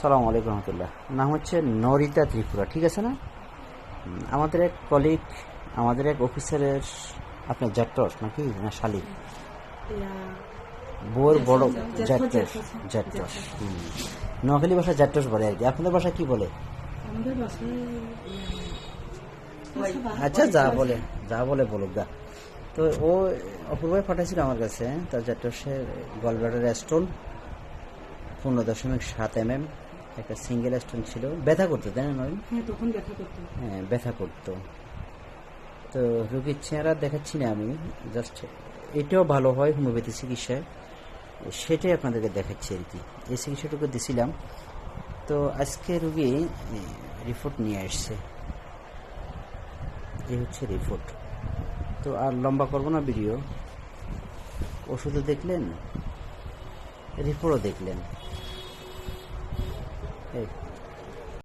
সালাম আলাইকুম রহমতুল্লাহ। নাম হচ্ছে নরিতা ত্রিপুরা ঠিক আছে না? আমাদের এক কলিগ আমাদের এক অফিসারের আপনার জ্যাটস নাকি? না শালিক? বউর বড় জ্যাটস জ্যাটস নোয়াখালী ভাষা জ্যাটস বলে আর কি। আপনাদের ভাষা কি বলে? আচ্ছা যা বলে যা বলে বলুক গা তো ও অপূর্বই পাঠাইছিল আমার কাছে তার জ্যাটসের গলব্লাডার স্টোন পনেরো দশমিক সাত এম এম একটা সিঙ্গেল স্টোন ছিল। ব্যথা করতো তাই না হ্যাঁ হ্যাঁ ব্যথা করতো। তো রোগীর চেহারা দেখাচ্ছি না আমি জাস্ট এটাও ভালো হয় হোমিওপ্যাথি চিকিৎসায়। সেটাই আপনাদেরকে দেখাচ্ছি আর কি। এই চিকিৎসাটুকু দিছিলাম। তো আজকে রুগী রিপোর্ট নিয়ে আসছে। এই হচ্ছে রিপোর্ট তো আর লম্বা করব না ভিডিও ওষুধও দেখলেন রিপোর্টও দেখলেন। এই